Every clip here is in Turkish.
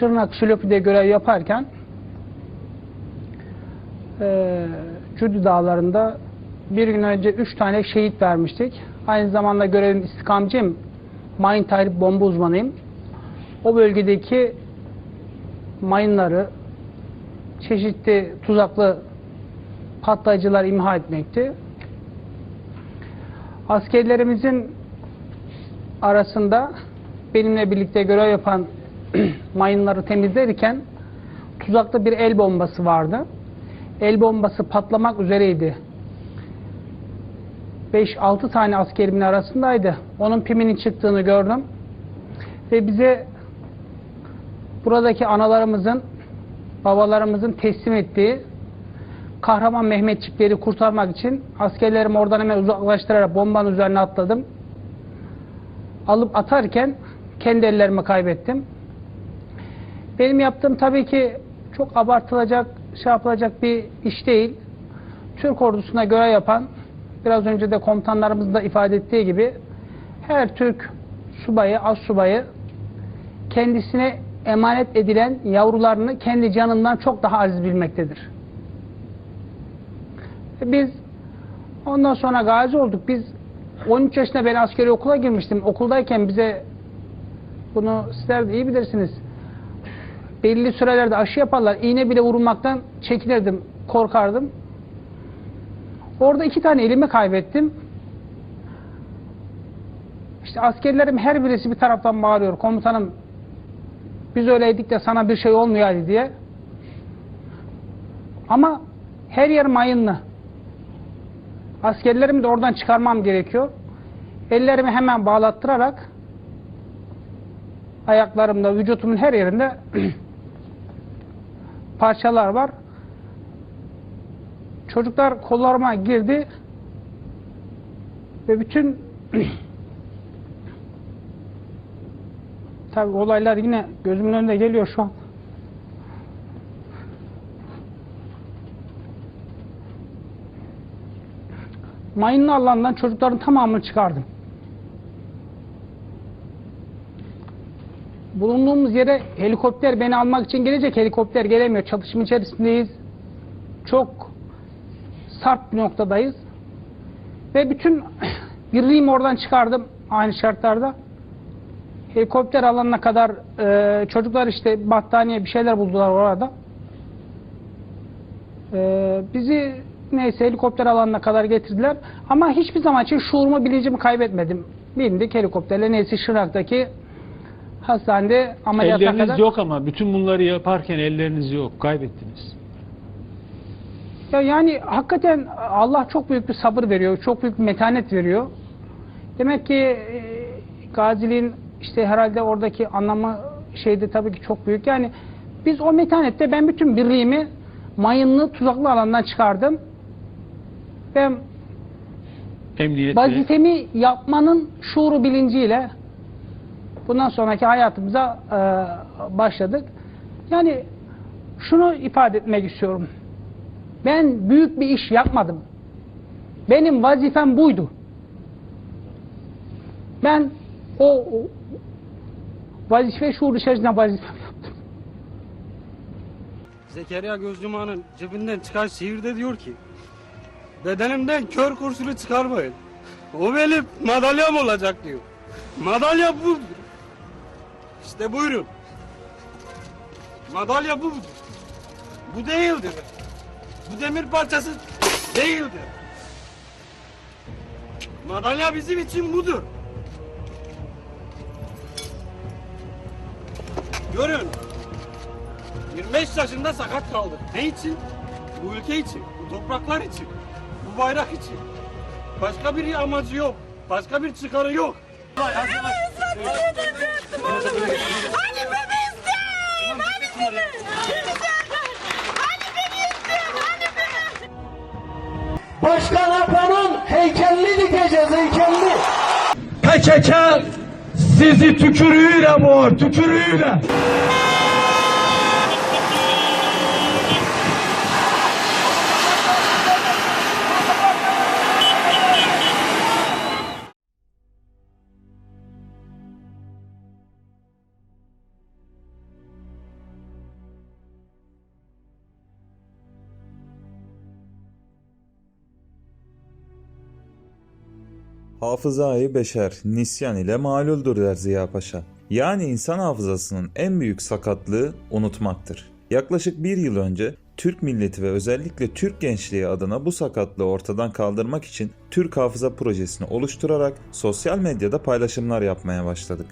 Şırnak Sülopi'de görev yaparken eee Cüdü Dağları'nda bir gün önce üç tane şehit vermiştik. Aynı zamanda görevim istikamcıyım. Mayın tahrip bomba uzmanıyım. O bölgedeki mayınları çeşitli tuzaklı patlayıcılar imha etmekti. Askerlerimizin arasında benimle birlikte görev yapan mayınları temizlerken tuzaklı bir el bombası vardı. El bombası patlamak üzereydi. 5-6 tane askerimin arasındaydı. Onun piminin çıktığını gördüm. Ve bize buradaki analarımızın, babalarımızın teslim ettiği kahraman Mehmetçikleri kurtarmak için askerlerimi oradan hemen uzaklaştırarak bombanın üzerine atladım. Alıp atarken kendi ellerimi kaybettim. Benim yaptığım tabii ki çok abartılacak, şey yapılacak bir iş değil. Türk ordusuna görev yapan, biraz önce de komutanlarımız da ifade ettiği gibi her Türk subayı, az subayı kendisine emanet edilen yavrularını kendi canından çok daha aziz bilmektedir. Biz ondan sonra gazi olduk. Biz 13 yaşında ben askeri okula girmiştim. Okuldayken bize bunu sizler de iyi bilirsiniz. Belli sürelerde aşı yaparlar. İğne bile vurulmaktan çekinirdim, korkardım. Orada iki tane elimi kaybettim. İşte askerlerim her birisi bir taraftan bağırıyor. Komutanım biz öyleydik de sana bir şey olmuyor hadi diye. Ama her yer mayınlı. Askerlerimi de oradan çıkarmam gerekiyor. Ellerimi hemen bağlattırarak ayaklarımda, vücutumun her yerinde parçalar var. Çocuklar kollarıma girdi ve bütün tabi olaylar yine gözümün önünde geliyor şu an. mayınlı alandan çocukların tamamını çıkardım. Bulunduğumuz yere helikopter beni almak için gelecek helikopter gelemiyor. Çatışma içerisindeyiz. Çok sarp bir noktadayız. Ve bütün birliğimi oradan çıkardım aynı şartlarda. Helikopter alanına kadar e, çocuklar işte battaniye bir şeyler buldular orada. E, bizi neyse helikopter alanına kadar getirdiler. Ama hiçbir zaman için şuurumu bilincimi kaybetmedim. Bindik helikopterle neyse Şırnak'taki hastanede ameliyata Elleriniz kadar. yok ama bütün bunları yaparken elleriniz yok. Kaybettiniz. Ya yani hakikaten Allah çok büyük bir sabır veriyor, çok büyük bir metanet veriyor. Demek ki e, gaziliğin işte herhalde oradaki anlamı şeyde tabii ki çok büyük. Yani biz o metanette ben bütün birliğimi mayınlı tuzaklı alandan çıkardım. Ben Emniyetle. vazifemi yapmanın şuuru bilinciyle bundan sonraki hayatımıza e, başladık. Yani şunu ifade etmek istiyorum. Ben büyük bir iş yapmadım. Benim vazifem buydu. Ben o, o vazife şuur içerisinde vazifem yaptım. Zekeriya Gözcuma'nın cebinden çıkan şiirde diyor ki Bedenimden kör kurşunu çıkarmayın. O benim madalyam olacak diyor. Madalya budur. İşte buyurun. Madalya bu budur. Bu değildir. Bu demir parçası değildir. Madalya bizim için budur. Görün. 25 yaşında sakat kaldı. Ne için? Bu ülke için, bu topraklar için, bu bayrak için. Başka bir amacı yok. Başka bir çıkarı yok. Hani beni Başkan Apo'nun heykelini dikeceğiz heykelini. PKK sizi tükürüğüyle boğar, tükürüğüyle. Hafızayı beşer, nisyan ile maluldur der Ziya Paşa. Yani insan hafızasının en büyük sakatlığı unutmaktır. Yaklaşık bir yıl önce Türk milleti ve özellikle Türk gençliği adına bu sakatlığı ortadan kaldırmak için Türk Hafıza Projesi'ni oluşturarak sosyal medyada paylaşımlar yapmaya başladık.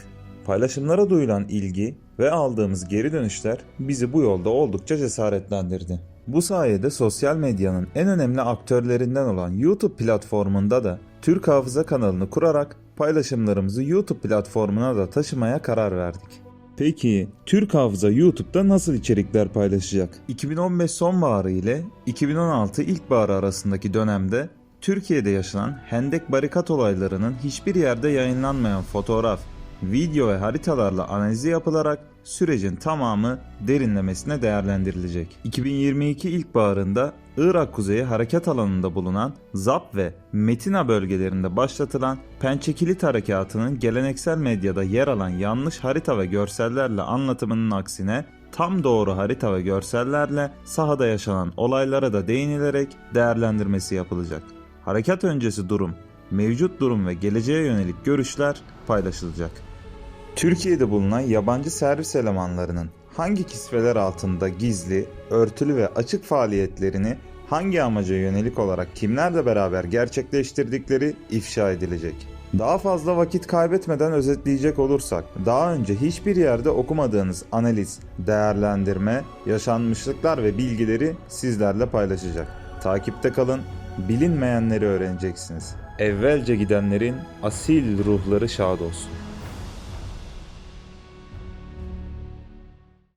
Paylaşımlara duyulan ilgi ve aldığımız geri dönüşler bizi bu yolda oldukça cesaretlendirdi. Bu sayede sosyal medyanın en önemli aktörlerinden olan YouTube platformunda da Türk Hafıza kanalını kurarak paylaşımlarımızı YouTube platformuna da taşımaya karar verdik. Peki Türk Hafıza YouTube'da nasıl içerikler paylaşacak? 2015 sonbaharı ile 2016 ilkbaharı arasındaki dönemde Türkiye'de yaşanan hendek barikat olaylarının hiçbir yerde yayınlanmayan fotoğraf, video ve haritalarla analizi yapılarak sürecin tamamı derinlemesine değerlendirilecek. 2022 ilkbaharında Irak kuzeyi harekat alanında bulunan Zap ve Metina bölgelerinde başlatılan Pençekilit Harekatı'nın geleneksel medyada yer alan yanlış harita ve görsellerle anlatımının aksine tam doğru harita ve görsellerle sahada yaşanan olaylara da değinilerek değerlendirmesi yapılacak. Harekat öncesi durum, mevcut durum ve geleceğe yönelik görüşler paylaşılacak. Türkiye'de bulunan yabancı servis elemanlarının hangi kisveler altında gizli, örtülü ve açık faaliyetlerini hangi amaca yönelik olarak kimlerle beraber gerçekleştirdikleri ifşa edilecek. Daha fazla vakit kaybetmeden özetleyecek olursak, daha önce hiçbir yerde okumadığınız analiz, değerlendirme, yaşanmışlıklar ve bilgileri sizlerle paylaşacak. Takipte kalın, bilinmeyenleri öğreneceksiniz. Evvelce gidenlerin asil ruhları şad olsun.